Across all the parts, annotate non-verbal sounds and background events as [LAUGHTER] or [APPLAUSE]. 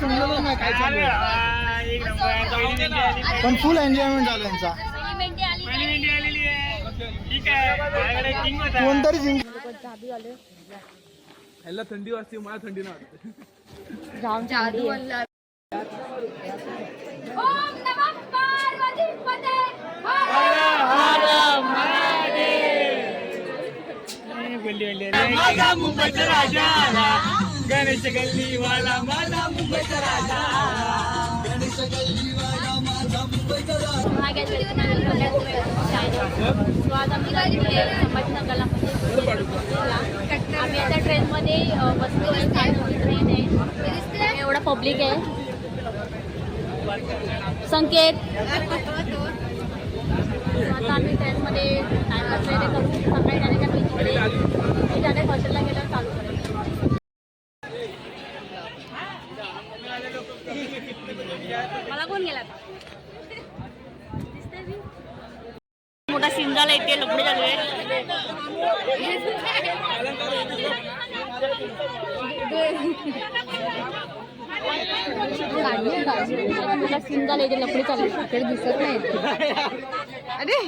समजलं नाही काय चालू आहे. एक नंबर पण फुल एन्जॉयमेंट झालं यांचा. ठीक आहे माझ्याकडे किंग होता कोणतरी जिंक ह्याला थंडी वाजते मला थंडी नाही वाटते. जाम नमः बोलली बोलली माझा मुंबईचा राजा. गणेश गल्लीवाला माझा मुंबईचा राजा. सो आज आम्ही गाडीमध्ये संभाजीनगरला आम्ही आता ट्रेनमध्ये अ, बसलो आहे काय ट्रेन आहे एवढा पब्लिक आहे. संकेत. आता आम्ही ट्रेनमध्ये सकाळी जाण्याच्या बीचमध्ये मी जाणे हॉटेलला गेल्यावर चालू करेल मला कोण गेला आता? दिसतंय मी? मोठा सीन झाला इथे सीन झाले इथे लपडे चालू आहे. दिसत नाही. अरे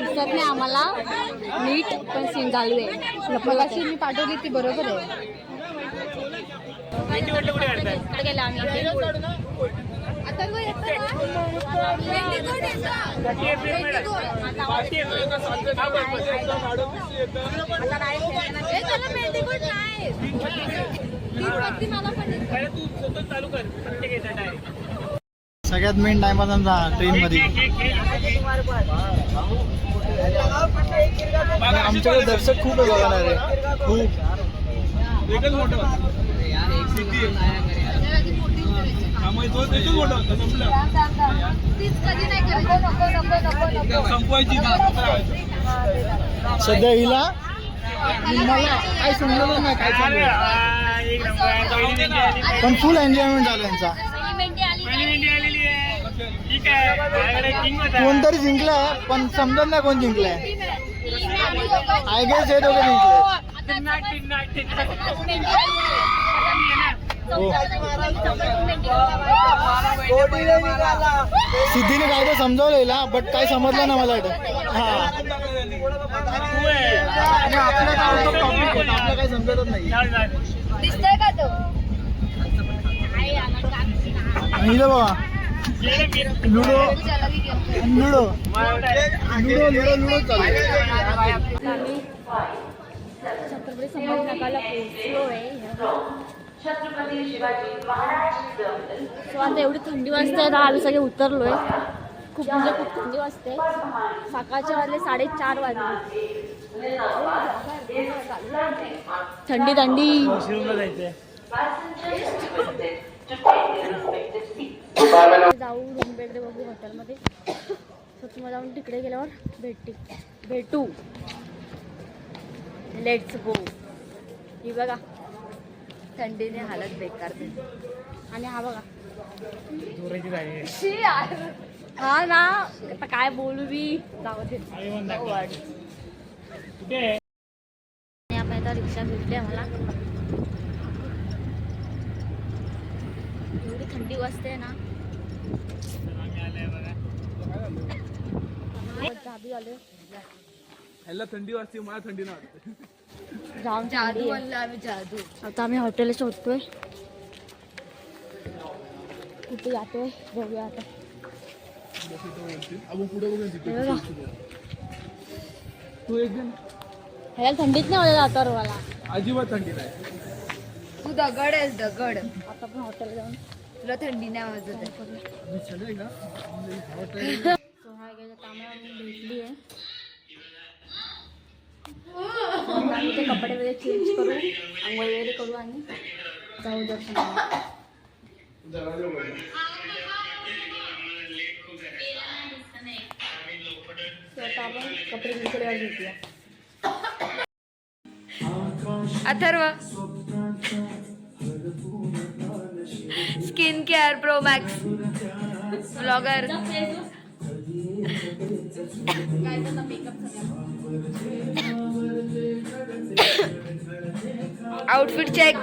दिसत नाही आम्हाला. नीट पण सीन चालू आहे. मगाशी मी पाठवली ती बरोबर आहे किती कुठे कुठे काढताय इकडे गेलो सगळ्यात मेन टाइम आमचा ट्रेन मध्ये. आमच्याकडे दर्शक खूप आहे बघायला रे. खूप. एकच मोठं. सध्या हिला मला काय समजलं नाही काय चालू पण फुल एन्जॉयमेंट झाला यांचा. पहिली मेंढी कोणतरी जिंकलाय पण समजत नाही कोण जिंकलाय. आय गेस हे दोघे जिंकले. सिद्धीने काय तर समजावलं हिला बट काय समजलं ना मला. हा काय समजतच नाही का तो Veer. Ludo ludo. Ludo ludo ludo चालू छत्रपती सो आता एवढी थंडी वाजते ना आम्ही सगळे उतरलोय. खूप म्हणजे खूप थंडी वाजते. सकाळचे वाजले साडेचार वाजले. थंडी थंडी. जाऊ रूम वगैरे बघू हॉटेलमध्ये सो तुम्हाला जाऊन तिकडे गेल्यावर भेटते. भेटू. लेट्स गो ही बघा. थंडीने हालत बेकार. आणि हा बघा. शी यार. हा ना आता काय बोलू मी जाऊ दे? आणि आपण आता रिक्षा भेटली आम्हाला. एवढी थंडी वाजते ना. आम्ही आले ह्याला थंडी वाजते मला थंडी नाही वाटते जाऊन जादू आम्ही जादू. आता आम्ही हॉटेल शोधतोय. कुठे जातोय? बघूया आता. आपण पुढे बघून तिथे. हे बघा तू एकदम ह्याला थंडीत नाही वाजत जातो मला. अजिबात थंडी नाही. तू दगड आहेस दगड. आता आपण हॉटेल जाऊन. तुला थंडी नाही वाजत आहे तांबडा भेटली आहे आम्ही ते कपडे वगैरे चेंज करू. आंघोळ वगैरे करू आणि जाऊ दर्शनाला. आपण कपडे विकल्यावर घेऊया Atharva. Skin care pro max vlogger outfit check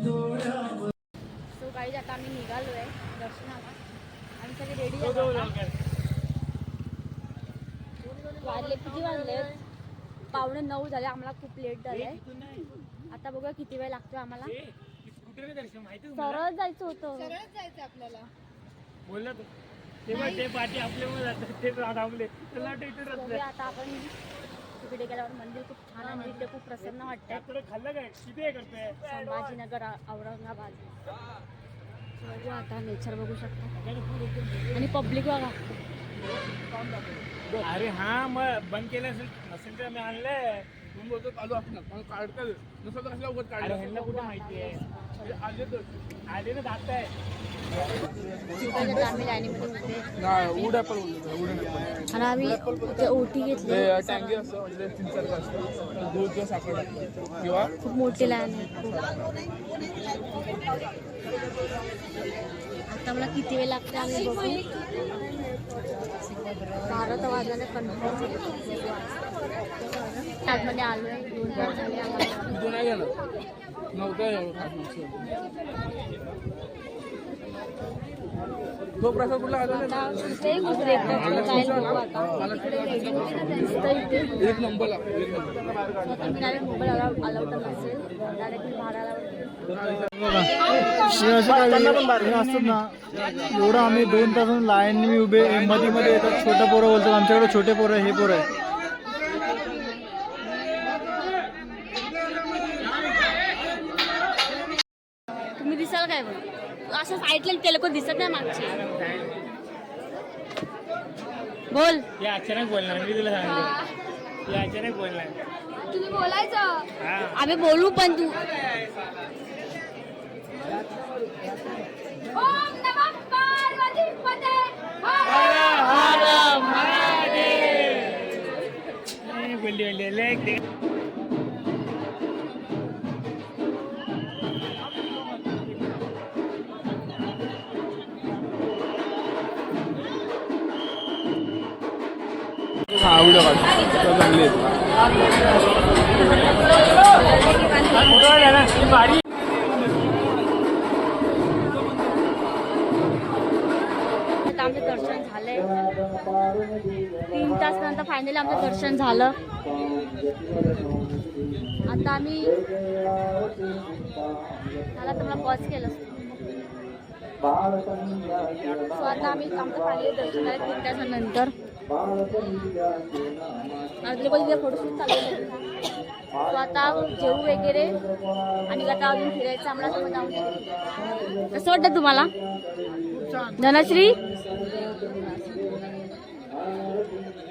so काही आता आम्ही निघालो आहे दर्शनाला. आणि सगळे रेडी वाजले किती वाजले? पावणे नऊ झाले. आम्हाला खूप लेट झालंय आता बघूया किती वेळ लागतोय आम्हाला. कुठे दर्शन माहिती सरळ जायचं होतं. बोलला तू ते पाठी आपले मग जातात ते थांबले. त्याला वाटतं इथे रस्ता आता आपण तिकडे गेल्यावर मंदिर खूप छान आहे आणि तिथे खूप प्रसन्न वाटतंय. आहे. तुला खाल्लं काय? किती हे करतोय? संभाजीनगर औरंगाबाद. बघू आता नेचर बघू शकता. आणि पब्लिक बघा. अरे हा मग बंद केलं असेल नसेल तर आम्ही आणलंय. तुम्ही बोलतो चालू असणार पण काढतात नसं तर कसला उगत अरे ह्यांना कुठं माहिती आहे? आले तर. आले ना जात आम्ही लाईनीमध्ये उभे नाही उड्या पण बोलतो उड्या आणि आम्ही ते ओटी घेतली. ते टँकी असतं म्हणजे चिंचाचं असतं. दूध किंवा साखर टाकतं. किंवा खूप मोठी लाईन आहे खूप. आता मला किती वेळ लागते आम्ही बघू. बारा वाजल्याने कन्फर्म आतमध्ये आलो आहे. दोन तास झाले तू प्रसाद कुठला एक नंबर एक नंबर डायरेक्ट मोबाईल तर नसेल डायरेक्ट असतात ना एवढं आम्ही दोन तास लाईन उभे मध्ये मध्ये येतात छोटे पोरं बोलतात आमच्याकडे छोटे पोरं हे पोरं आहे तुम्ही दिसाल काय बघ असं साईडला ते लोक दिसत नाही मागचे. बोल. हे अचानक बोलणार मी तुला सांगतो. हे अचानक बोलणार. तुम्ही बोलायचं. आम्ही बोलू पण तू. बोलली बोलली लय ते हा व्हिडिओ काढतो चांगली आहे आमचं दर्शन झालंय. तीन तास नंतर फायनली आमचं दर्शन झालं. आता आम्ही मला तुम्हाला पॉज केलं सो आता आम्ही आमचं फायनली दर्शन झालं तीन तासानंतर. आणि लोक तिथे फोटोशूट चालू आहे. आता जेवू वगैरे आणि आता अजून फिरायचं आम्हाला समज कसं वाटतं तुम्हाला? धनश्री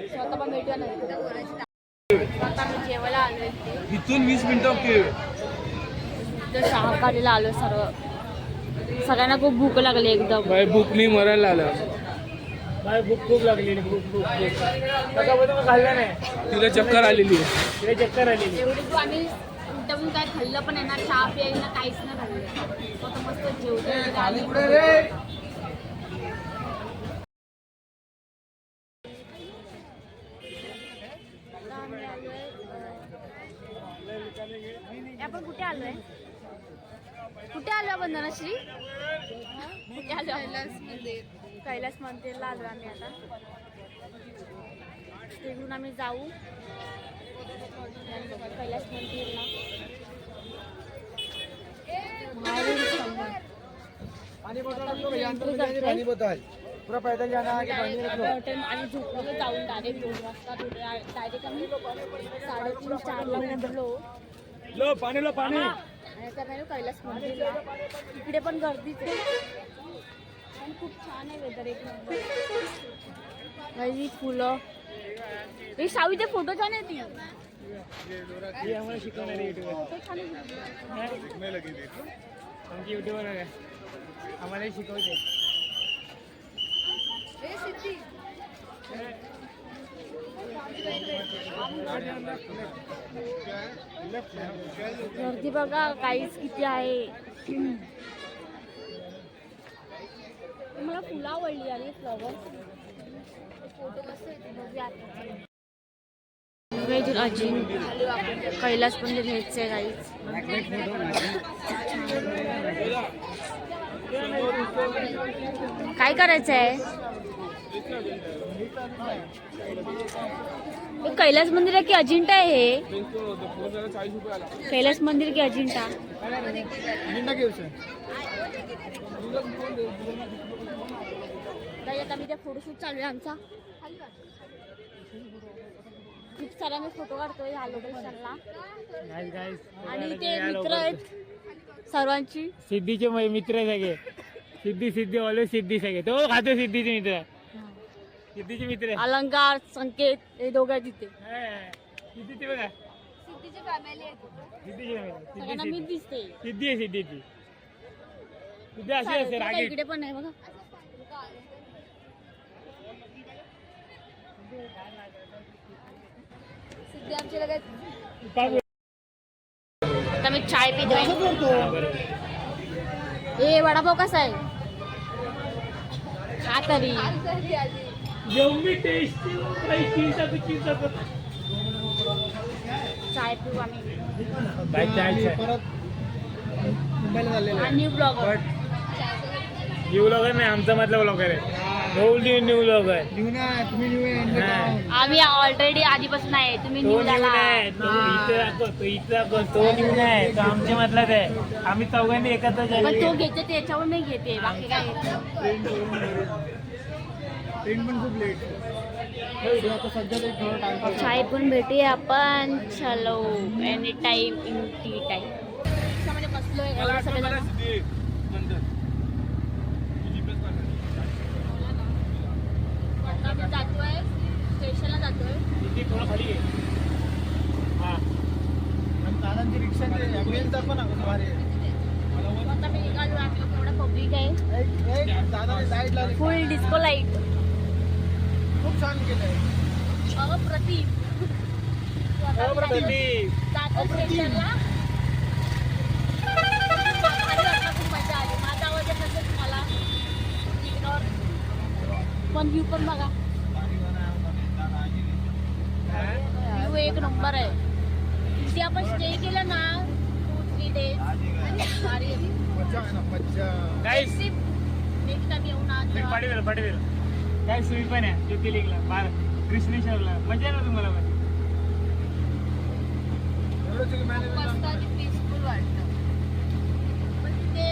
स्वतः पण भेटूया नाही आता आम्ही जेवायला आलोय इथे इथून वीस मिनिटं के तर शाहकारीला आलोय सर्व. सगळ्यांना खूप भूक लागली एकदम. बाय बुकनी मरायला आलं. भाई भूक खूप लागलेली भूक भूक भूक. सकाळपासून खाल्लं नाही. तिला चक्कर आलेली आहे. तिला चक्कर आलेली एवढी तू आम्ही उलटून काय खाल्लं पण आहे ना चहा प्यायला काहीच नाही खाल्लं. मस्त जेवतो आता आम्ही आलोय अं, आपण कुठे आलोय कुठे आलो कैलास मंदिर कैलास मंदिरला आलो आम्ही आता. तिकडून आम्ही जाऊ. कैलास मंदिरला करतोय. Curtain आणि झोपलो जाऊन डायरेक्ट दोन वाजता डायरेक्ट आम्ही साडेतीन चारला उठलो. लो पाणी लो पाणी. आणि नाही कैलास मंदिरला. इकडे पण गर्दीच पण खूप छान आहे वेदर एक नंबर ही फुलं. हे फोटो छान आहे ती आमची युट्यूबर आहे आम्हाला शिकवते. गर्दी बघा काहीच किती आहे. मला फुलं आवडली आणि फ्लॉवर फोटो मस्त येते इथून अजिंग कैलास पण घ्यायचं आहे काहीच काय करायचं आहे कैलास मंदिर आहे की अजिंठा आहे हे कैलास मंदिर की अजिंठा। आहे मी त्या फोटोशूट चालू आहे आमचा. खूप सारा मी फोटो काढतोय ह्या लोकेशनला. आणि ते मित्र आहेत सर्वांची. सिद्धीचे मित्र आहे सगळे. सिद्धी सिद्धी ऑलवेज सिद्धी सगळे. तो खातो सिद्धीचे मित्र. सिद्धीचे मित्र आहे. अलंकार संकेत हे दोघं आहेत तिथे हा. सिद्धीचे बघा. सिद्धीची family. सगळ्यांना सिद्धी. मी दिसते. सिद्धी आहे सिद्धीची सिद्धी अशी असते बघा, रागे इकडे पण आहे बघा. आता मी चाय पितोय ए वडापाव कसा आहे? हा तरी. एवढी टेस्टी चाय पिऊ आम्ही. परत मुंबईला चाललेलो हा न्यू ब्लॉगर न्यू ब्लॉगर नाही आमचा मधला ब्लॉगर आहे न्यू न्यू ब्लॉगर लिहून तुम्ही लिहून आम्ही ऑलरेडी आधीपासून आहे तुम्ही तो न्यू न्यू झाला नाही तो इथं दाखव, तो इथं दाखव, तो न्यू नाही तो आमच्या मधलाच आहे. आम्ही चौघांनी एकत्र पण तो घेते त्याच्यावर मी घेते बाकी काय घेते [LAUGHS] ट्रेन पण खूप लेट चाय पण भेटूया आपण. चलो any time in tea time जातोय स्टेशनला जातोय. हा. दादांची आहे. आता मी निघालो आम्ही थोडं पब्लिक आहे. फुल डिस्को लाइट छान केलंय. अप्रतिम. स्टेशनला वाटलं, खूप मजा आली माझा आवाज येत तुम्हाला इग्नोर पण व्ह्यू पण बघा. व्ह्यू एक नंबर आहे. तिथे आपण स्टे केलं ना टू थ्री डेज भारी Guys, नेक्स्ट टाइम येऊ ना. काय सुई पण आहे ज्योतिर्लिंगला बार कृष्णेश्वरला. मजा ना तुम्हाला पण. एवढं सगळं management पण तिथे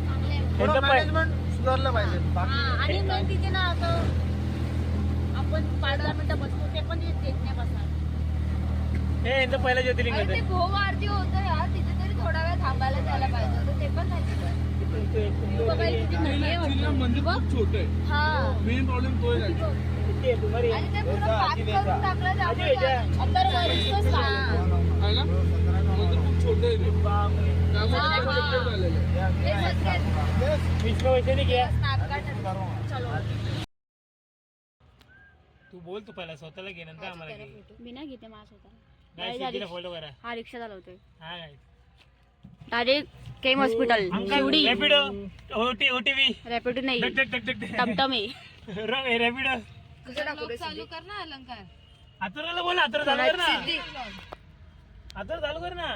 चांगलं आहे. थोडं त्यांचं पण- मॅनेजमेंट सुधारलं पाहिजे. हा, बाकी आणि तिथे ना असं आपण पाच दहा मिनिटं बसतो ते पण तिथे देत नाही बसणार हे यांचं पहिलं ज्योतिर्लिंग अरे ते होतं. भोव आरती होतं यार तिथे तरी थोडा वेळ थांबायला जायला पाहिजे होतं ते पण नाही तिथं. तू छोट आहे. हा. मेन प्रॉब्लेम छोट आहे हा, हा. बोल तू पहिला स्वतःला घे नंतर आम्हाला घे. मी नाही घेते माझा स्वतः नाही नाही झाली. सिद्धीला फॉलो करा. हा रिक्षा चालवतोय. हा direct KEM hospital. Shivdi Rapido ओटी ओटीव्ही रॅपिडो नाही. टक टक टक टक टमटम आहे. रॅपिडो. चालू कर ना अलंकार आतुराला बोल आतुरा चालू कर ना. आतुरा चालू कर ना.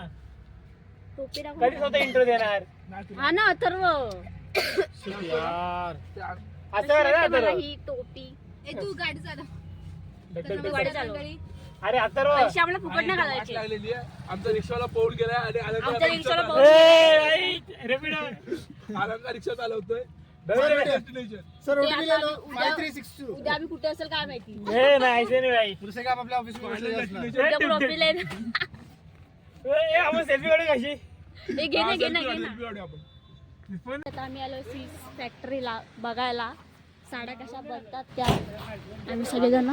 कधी स्वतः इंट्रो देणार? हा ना अथर्व. यार असं करा ना मला अथर्व? ही टोपी? ए तू गाडी चालव. टक टक तू टक. गाडी चालव. अरे अथर्व पैसे आम्हाला फुकट नाही वाट घालायचे. लागलेली आहे. आमचा रिक्षावाला पळून गेलाय आणि आमच्या रिक्षा रॅपिडो चालवतोय बरोबर आहे. डेस्टिनेशन सर ते ओटीपी आता ले लो आम्ही उद्या- थ्री सिक्स टू उद्या आम्ही कुठे असेल काय माहिती? ए, नाही ऐसे नाही भाई पुढचे काय आपल्या ऑफिसमध्ये असणार. उद्या प्रॉफिट आहे ए, आपण सेल्फी काढू कशी? घे ना घे ना घे ना. आपण. पण आता आम्ही आलो सीस फॅक्टरीला बघायला. साड्या कशा बनतात त्या. आम्ही सगळेजण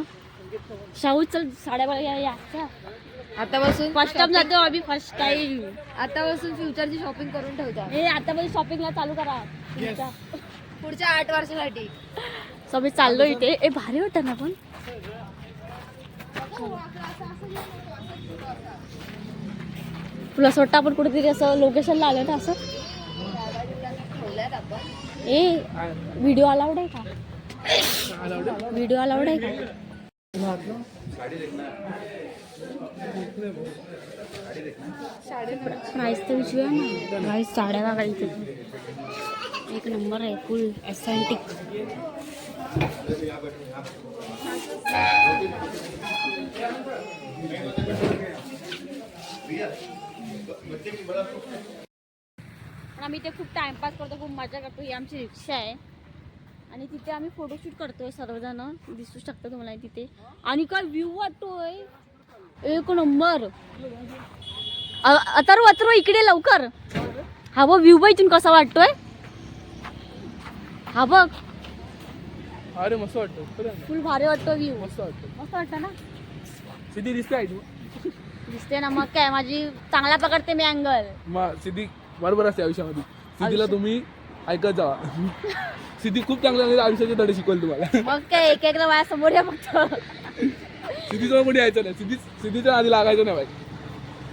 शाहू चल बघायला या चल. आतापासून? फर्स्ट टाइम जातो आम्ही फर्स्ट टाइम आतापासून फ्युचरची शॉपिंग करून ठेवता? हे आता पण शॉपिंगला चालू करा. तुमच्या. पुढच्या आठ वर्षासाठी. सो आम्ही चाललो इथे. ए भारी वाटत ना पण. तुला असं वाटतं आपण कुठेतरी असं लोकेशनला आलो ना असं? ए व्हिडिओ अलाउड आहे का? व्हिडिओ अलाउड आहे का? प्राईस तर विचारूया ना. प्राईस साड्या बघा इथे एक नंबर आहे फुल एसेंटिक पण आम्ही इथे खूप टाइमपास करतो खूप मजा करतो ही आमची रिक्षा आहे. आणि तिथे आम्ही फोटोशूट करतोय सर्वजण. दिसू शकतं तुम्हाला तिथे. आणि काय व्ह्यू वाटतोय? एक नंबर अ- अथर्व अथर्व इकडे लवकर. हा बघ व्ह्यू इथून कसा वाटतोय. हा बघ. अरे मस्त वाटतं. फुल भारी वाटतो व्ह्यू मस्त वाटतं मस्त वाटतं ना? सिद्धी दिसते ना मग काय माझी चांगला पकडते मी अँगल सिद्धी बरोबर असते आयुष्यामध्ये. सिद्धीला तुम्ही ऐकत जावा. सिद्धी खूप चांगले चांगले आयुष्याचे धडे शिकवल तुम्हाला. [LAUGHS] मग काय एक एकदा माझ्यासमोर या फक्त. सिद्धीजवळ कोणी यायचं नाही. सिद्धी सिद्धीच्या आधी लागायचं नाही बाई.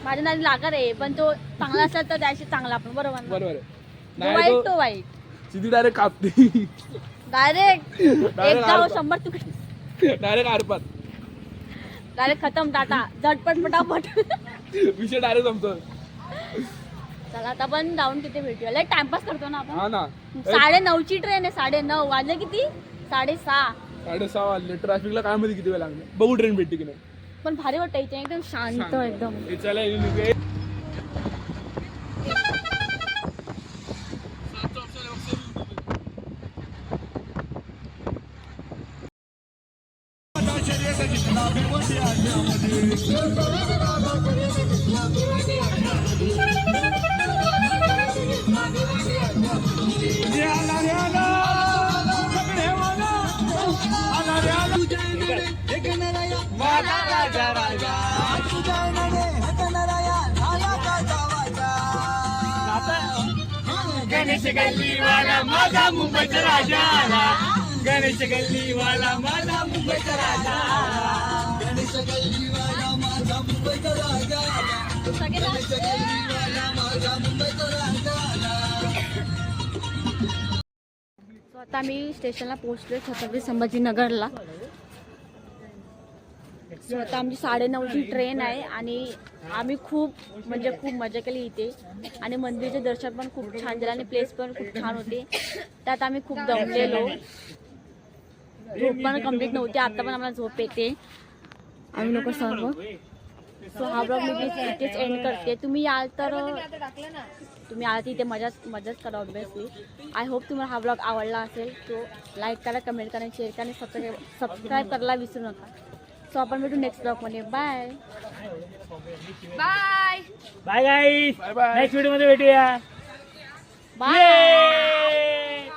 माझ्या नादी लागत आहे पण तो चांगला असेल तर त्याशी चांगला आपण बरोबर ना? बरोबर आहे. जो नाही वाईट तो तो वाईट. सिद्धी डायरेक्ट कापते. डायरेक्ट एक आरपार. शंभर तुकडे डायरेक्ट आरपात डायरेक्ट खतम टाटा. झटपट पटापट. [LAUGHS] विषय डायरेक्ट संपतो चला आता पण जाऊन तिथे भेटूया. लय टाइमपास करतो ना आपण? हा ना. साडे नऊची ट्रेन आहे साडे नऊ वाजले किती? साडे सहा साडेसहा वाजले. ट्रॅफिकला काय मध्ये किती वेळ लागले बघू ट्रेन भेटते की नाही. पण भारी वाटतं इथे एकदम शांत एकदम. हे चला हे. गणेश गल्लीवाला माझा मुंबईचा राजा. आला गणेश गल्लीवाला माझा मुंबईचा राजा. So, आता मी स्टेशनला पोहोचलोय छत्रपती संभाजीनगरला. आता आमची साडेनऊची ट्रेन आहे आणि आम्ही खूप म्हणजे खूप मजा केली इथे. आणि मंदिरचे दर्शन पण खूप छान झालं आणि प्लेस पण खूप छान होते. त्यात आम्ही खूप दमलेलो. झोप पण कंप्लीट नव्हती. आता पण आम्हाला झोप येते. आम्ही लोक सर्व सो हा ब्लॉग मी इथेच- एंड करते. तुम्ही याल तर तुम्ही आला तिथे मजाच मजाच करा ऑब्विसली आय होप तुम्हाला हा ब्लॉग आवडला असेल तो लाईक करा कमेंट करा शेअर करा आणि सबस्क्राईब सबस्क्राईब करायला विसरू नका. सो आपण भेटू नेक्स्ट ब्लॉगमध्ये bye bye bye guys next व्हिडिओमध्ये भेटूया. बाय